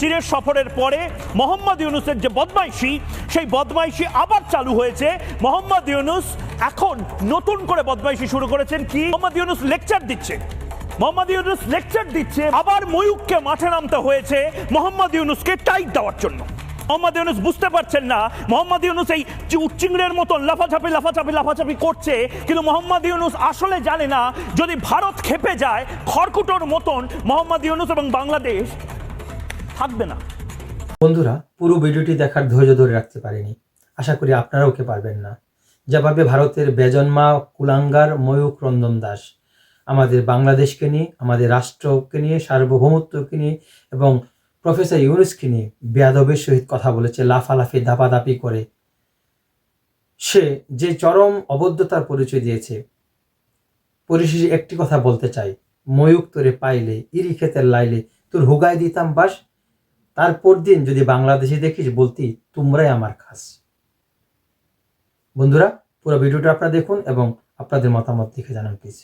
চীনের সফরের পরে মোহাম্মদ ইউনুসের যে বদমাইশি, সেই বদমাইশি আবার চালু হয়েছে। মোহাম্মদ ইউনুস এখন নতুন করে বদমাইশি শুরু করেছেন কি? মোহাম্মদ ইউনুস লেকচার দিচ্ছে। মোহাম্মদ ইউনুস লেকচার দিচ্ছে, আবার ময়ূককে মাঠে নামতে হয়েছে মোহাম্মদ ইউনুসকে টাইট দেওয়ার জন্য। মোহাম্মদ ইউনুস বুঝতে পারছেন না, মোহাম্মদ ইউনুস এই চিংড়ের মতন লাফাঝাপি লাফাঝাপি লাফাঝাপি করছে, কিন্তু মোহাম্মদ ইউনুস আসলে জানে না, যদি ভারত খেপে যায়, খড়কুটোর মতন মোহাম্মদ ইউনুস এবং বাংলাদেশ থাকবে না। বন্ধুরা, পুরো ভিডিওটি দেখার ধৈর্য ধরে রাখতে পারিনি। আশা করি আপনারাও কে পারবেন না। যেভাবে ভারতের বেজন্মা কুলাঙ্গার ময়ূক রঞ্জন দাস আমাদের বাংলাদেশকে নিয়ে, আমাদের রাষ্ট্রকে নিয়ে, সার্বভৌমত্বকে নিয়ে এবং প্রফেসর ইউনুসকে নিয়ে বেয়াদবের সহিত কথা বলেছে, লাফালাফি, দাপাদাপি করে। সে যে চরম অবদ্ধতার পরিচয় দিয়েছে, পরিশেষে একটি কথা বলতে চাই। ময়ূক তোরে পাইলে, ইরি ক্ষেতের লাইলে তোর হুগায় দিতাম বাস তারপর দিন যদি বাংলাদেশে দেখিস বলতি, তোমরাই আমার খাস। বন্ধুরা, পুরো ভিডিওটা আপনারা দেখুন এবং আপনাদের মতামত লিখে জানান প্লিজ